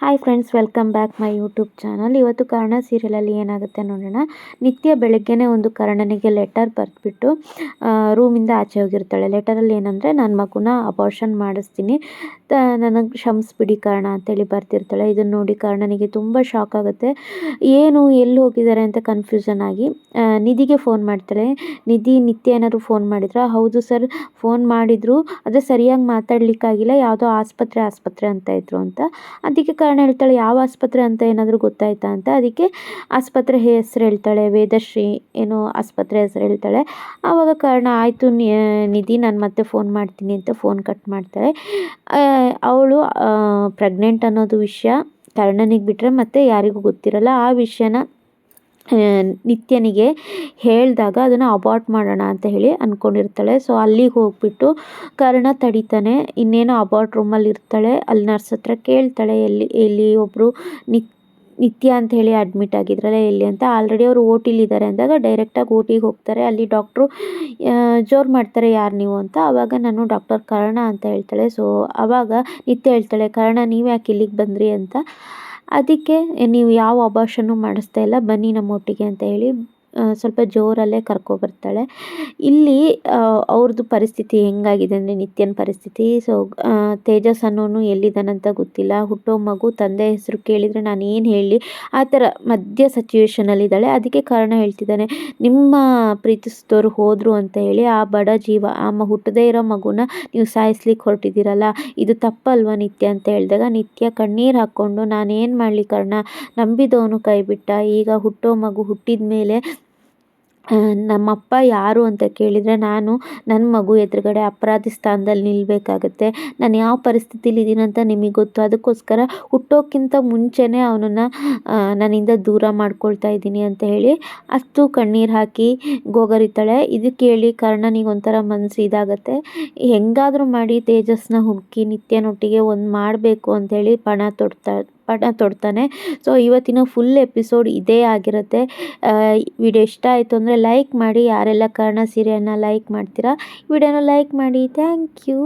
Hi friends welcome back my YouTube channel ಇವತ್ತು ಕರ್ಣ ಸೀರಿಯಲಲ್ಲಿ ಏನಾಗುತ್ತೆ ನೋಡೋಣ. ನಿತ್ಯ ಬೆಳಗ್ಗೆನೇ ಒಂದು ಕರ್ಣನಿಗೆ ಲೆಟರ್ ಬರೆದ್ಬಿಟ್ಟು ರೂಮಿಂದ ಆಚೆ ಹೋಗಿರ್ತಾಳೆ. ಲೆಟರಲ್ಲಿ ಏನಂದರೆ, ನನ್ನ ಮಗುನ ಅಬಾರ್ಷನ್ ಮಾಡಿಸ್ತೀನಿ. ತ ನನಗೆ ಕ್ಷಮಿಸ್ಬಿಡಿ ಕಾರಣ ಅಂತೇಳಿ ಬರ್ತಿರ್ತಾಳೆ. ಇದನ್ನು ನೋಡಿ ಕರ್ಣನಿಗೆ ತುಂಬ ಶಾಕ್ ಆಗುತ್ತೆ. ಏನು, ಎಲ್ಲಿ ಹೋಗಿದ್ದಾರೆ ಅಂತ ಕನ್ಫ್ಯೂಷನ್ ಆಗಿ ನಿಧಿಗೆ ಫೋನ್ ಮಾಡ್ತಾಳೆ. ನಿಧಿ, ನಿತ್ಯ ಏನಾದ್ರು ಫೋನ್ ಮಾಡಿದ್ರ? ಹೌದು ಸರ್ ಫೋನ್ ಮಾಡಿದರು. ಆದರೆ ಸರಿಯಾಗಿ ಮಾತಾಡಲಿಕ್ಕಾಗಿಲ್ಲ. ಯಾವುದೋ ಆಸ್ಪತ್ರೆ ಆಸ್ಪತ್ರೆ ಅಂತ ಇದ್ರು ಅಂತ. ಅದಕ್ಕೆ ಕಾರಣ ಹೇಳ್ತಾಳೆ, ಯಾವ ಆಸ್ಪತ್ರೆ ಅಂತ ಏನಾದರೂ ಗೊತ್ತಾಯ್ತಾ ಅಂತ? ಅದಕ್ಕೆ ಆಸ್ಪತ್ರೆ ಹೆಸರು ಹೇಳ್ತಾಳೆ, ವೇದಶ್ರೀ ಏನೋ ಆಸ್ಪತ್ರೆ ಹೆಸರು ಹೇಳ್ತಾಳೆ. ಆವಾಗ ಕಾರಣ, ಆಯಿತು ನಿಧಿ, ನಾನು ಮತ್ತೆ ಫೋನ್ ಮಾಡ್ತೀನಿ ಅಂತ ಫೋನ್ ಕಟ್ ಮಾಡ್ತಾಳೆ. ಅವಳು ಪ್ರೆಗ್ನೆಂಟ್ ಅನ್ನೋದು ವಿಷಯ ಕರ್ಣನಿಗೆ ಬಿಟ್ಟರೆ ಮತ್ತೆ ಯಾರಿಗೂ ಗೊತ್ತಿರಲ್ಲ. ಆ ವಿಷಯನ ನಿತ್ಯನಿಗೆ ಹೇಳಿದಾಗ ಅದನ್ನು ಅಬಾರ್ಟ್ ಮಾಡೋಣ ಅಂತ ಹೇಳಿ ಅಂದ್ಕೊಂಡಿರ್ತಾಳೆ ಸೊ ಅಲ್ಲಿಗೆ ಹೋಗ್ಬಿಟ್ಟು ಕರ್ಣ ತಡಿತಾನೆ. ಇನ್ನೇನೋ ಅಬಾರ್ಟ್ ರೂಮಲ್ಲಿ ಇರ್ತಾಳೆ ಅಲ್ಲಿ ನರ್ಸ್ ಹತ್ರ ಕೇಳ್ತಾಳೆ, ಎಲ್ಲಿ ಎಲ್ಲಿ ಒಬ್ಬರು ನಿತ್ ನಿತ್ಯ ಅಂತ ಹೇಳಿ ಅಡ್ಮಿಟ್ ಆಗಿದ್ರಲ್ಲ ಎಲ್ಲಿ ಅಂತ ಆಲ್ರೆಡಿ ಅವರು ಓ ಟಿಲಿದ್ದಾರೆ ಅಂದಾಗ ಡೈರೆಕ್ಟಾಗಿ ಓಟಿಗೆ ಟಿಗೆ ಹೋಗ್ತಾರೆ. ಅಲ್ಲಿ ಡಾಕ್ಟ್ರು ಜೋರು ಮಾಡ್ತಾರೆ ಯಾರು ನೀವು ಅಂತ. ಆವಾಗ ನಾನು ಡಾಕ್ಟರ್ ಕರ್ಣ ಅಂತ ಹೇಳ್ತಾಳೆ. ಸೊ ಆವಾಗ ನಿತ್ಯ ಹೇಳ್ತಾಳೆ, ಕರ್ಣ, ನೀವು ಯಾಕೆ ಇಲ್ಲಿಗೆ ಬಂದ್ರಿ? ಅಂತ. ಅದಕ್ಕೆ, ನೀವು ಯಾವ ಅಬಾಷನ್ನು ಮಾಡಿಸ್ತಾ ಇಲ್ಲ, ಬನ್ನಿ ನಮ್ಮ ಒಟ್ಟಿಗೆ ಅಂತ ಹೇಳಿ ಸ್ವಲ್ಪ ಜೋರಲ್ಲೇ ಕರ್ಕೊಬರ್ತಾಳೆ. ಇಲ್ಲಿ ಅವ್ರದ್ದು ಪರಿಸ್ಥಿತಿ ಹೆಂಗಾಗಿದೆ ಅಂದರೆ ನಿತ್ಯನ ಪರಿಸ್ಥಿತಿ. ಸೊ ತೇಜಸ್ ಅನ್ನೋನು ಎಲ್ಲಿದ್ದಾನಂತ ಗೊತ್ತಿಲ್ಲ. ಹುಟ್ಟೋ ಮಗು ತಂದೆ ಹೆಸರು ಕೇಳಿದರೆ ನಾನು ಏನು ಹೇಳಿ, ಆ ಥರ ಮಧ್ಯ ಸಿಚುವೇಶನಲ್ಲಿದ್ದಾಳೆ ಅದಕ್ಕೆ ಕಾರಣ ಹೇಳ್ತಿದ್ದಾನೆ, ನಿಮ್ಮ ಪ್ರೀತಿಸಿದವರು ಹೋದರು ಅಂತ ಹೇಳಿ, ಆ ಬಡ ಜೀವ, ಆ ಮ, ಹುಟ್ಟದೇ ಇರೋ ಮಗುನ ನೀವು ಸಾಯಿಸ್ಲಿಕ್ಕೆ ಹೊರಟಿದ್ದೀರಲ್ಲ, ಇದು ತಪ್ಪಲ್ವಾ ನಿತ್ಯ? ಅಂತ ಹೇಳಿದಾಗ, ನಿತ್ಯ ಕಣ್ಣೀರು ಹಾಕ್ಕೊಂಡು ನಾನೇನು ಮಾಡಲಿ ಕರ್ಣ? ನಂಬಿದವನು ಕೈ ಬಿಟ್ಟ ಈಗ ಹುಟ್ಟೋ ಮಗು ಹುಟ್ಟಿದ ಮೇಲೆ ನಮ್ಮಪ್ಪ ಯಾರು ಅಂತ ಕೇಳಿದರೆ ನಾನು ನನ್ನ ಮಗು ಎದುರುಗಡೆ ಅಪರಾಧಿ ಸ್ಥಾನದಲ್ಲಿ ನಿಲ್ಲಬೇಕಾಗತ್ತೆ ನಾನು ಯಾವ ಪರಿಸ್ಥಿತಿಲಿ ಅಂತ ನಿಮಗೆ ಗೊತ್ತು. ಅದಕ್ಕೋಸ್ಕರ ಹುಟ್ಟೋಕ್ಕಿಂತ ಮುಂಚೆನೇ ಅವನನ್ನು ನನ್ನಿಂದ ದೂರ ಮಾಡ್ಕೊಳ್ತಾ ಇದ್ದೀನಿ ಅಂತ ಹೇಳಿ ಅಷ್ಟು ಕಣ್ಣೀರು ಹಾಕಿ ಗೋಗರಿತಾಳೆ. ಇದು ಕೇಳಿ ಕರ್ಣನಿಗೆ ಒಂಥರ ಮನಸ್ಸು ಇದಾಗತ್ತೆ. ಹೆಂಗಾದರೂ ಮಾಡಿ ತೇಜಸ್ನ ಹುಡುಕಿ ನಿತ್ಯನೊಟ್ಟಿಗೆ ಒಂದು ಮಾಡಬೇಕು ಅಂಥೇಳಿ ಪಣ ತೊಡ್ತಾ ಪಣ ತೊಡ್ತಾನೆ. ಸೊ ಇವತ್ತಿನ ಫುಲ್ ಎಪಿಸೋಡ್ ಇದೇ ಆಗಿರುತ್ತೆ. ವಿಡಿಯೋ ಇಷ್ಟ ಆಯಿತು ಅಂದರೆ ಲೈಕ್ ಮಾಡಿ, ಯಾರೆಲ್ಲ ಕರ್ಣ ಸೀರೆಯನ್ನು ಲೈಕ್ ಮಾಡ್ತೀರಾ ವಿಡಿಯೋನ ಲೈಕ್ ಮಾಡಿ. Thank you